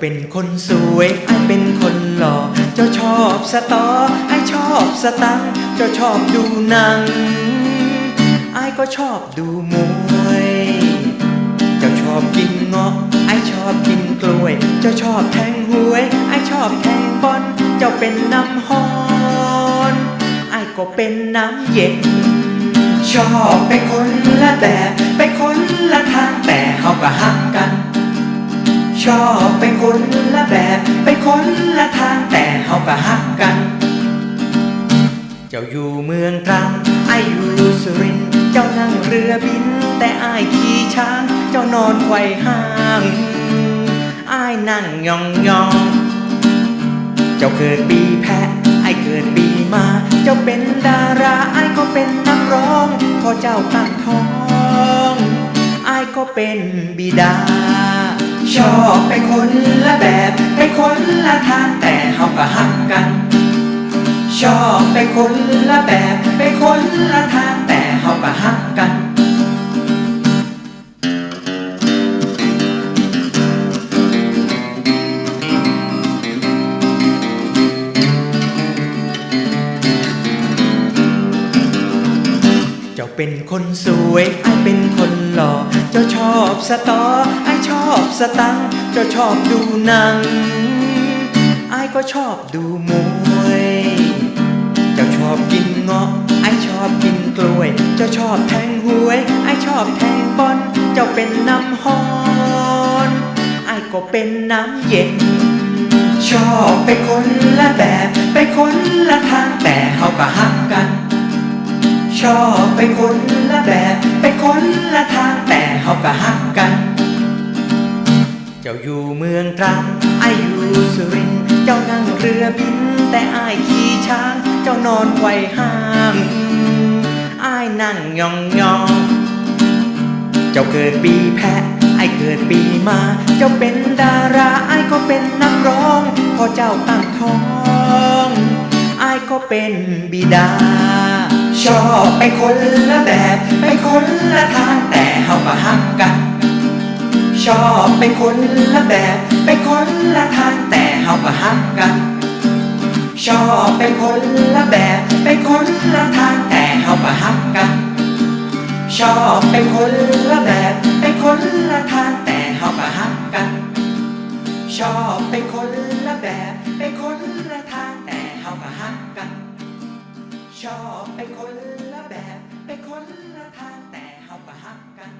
เป็นคนสวยไอเป็นคนหล่อ เจ้าชอบสตอไอชอบสตังเจ้าชอบดูหนังไอก็ชอบดูมวย เจ้าชอบกินเงาะไอชอบกินกล้วย เจ้าชอบแทงหวยไอชอบแทงบอลเจ้าเป็นน้ำฮอนไอก็เป็นน้ำเย็น ชอบไปคนละแบบไปคนละทางแต่เขาก็หัก ชอบไปคนละแบบไปคนละทางแต่เขาก็หักกัน เจ้าอยู่เมืองตรังไออยู่สุรินทร์เจ้านั่งเรือบิน แต่ไอายขี่ช้างเจ้านอนไขว่ห้างไอายนั่งยองยอง เจ้าเกิดปีแพะไอเกิดปีมา เจ้าเป็นดาราไอก็เป็นนักร้องพอเจ้าตั้งท้องไอก็เป็นบิดา ชอบไปคนละแบบไปคนละทางแต่เขาก็หักกัน ชอบไปคนละแบบไปคนละทางแต่เขาก็หักกันเจ้าเป็นคนสวยไอเป็นคนหล่อ เจ้าชอบสตอไอชอบสตังเจ้าชอบดูหนังไอก็ชอบดูมวยเจ้าชอบกินเงาะไอชอบกินกล้วย เจ้าชอบแทงหวย ไอชอบแทงบอลเจ้าเป็นน้ำฮอนไอก็เป็นน้ำเย็น ชอบไปคนละแบบ ไปคนละทางแต่เขาก็หักกัน ชอบไปคนละแบบไปคนละทางแต่เขาก็หักกัน เจ้าอยู่เมืองตรังไออยู่สุรินทร์เจ้านั่งเรือบินแต่อายขี่ช้าง เจ้านอนไขว่ห้างอายนั่งยองยองเจ้าเกิดปีแพะไอเกิดปีมา เจ้าเป็นดาราไอก็เป็นนักร้องพอเจ้าตั้งท้องไอก็เป็นบิดา ชอบไปคนละแบบไปคนละทางแต่เขาก็หักกัน ชอบไปคนละแบบไปคนละทางแต่เขาก็หักกัน ชอบไปคนละแบบไปคนละทางแต่เขาก็หักกัน ชอบไปคนละแบบไปคนละทางแต่เขาก็หักกัน ชอบไปคนละแบบไปคนละทางแต่เขาก็หักกัน ชอบไปคนละแบบไปคนละทางแต่เฮาก็หักกัน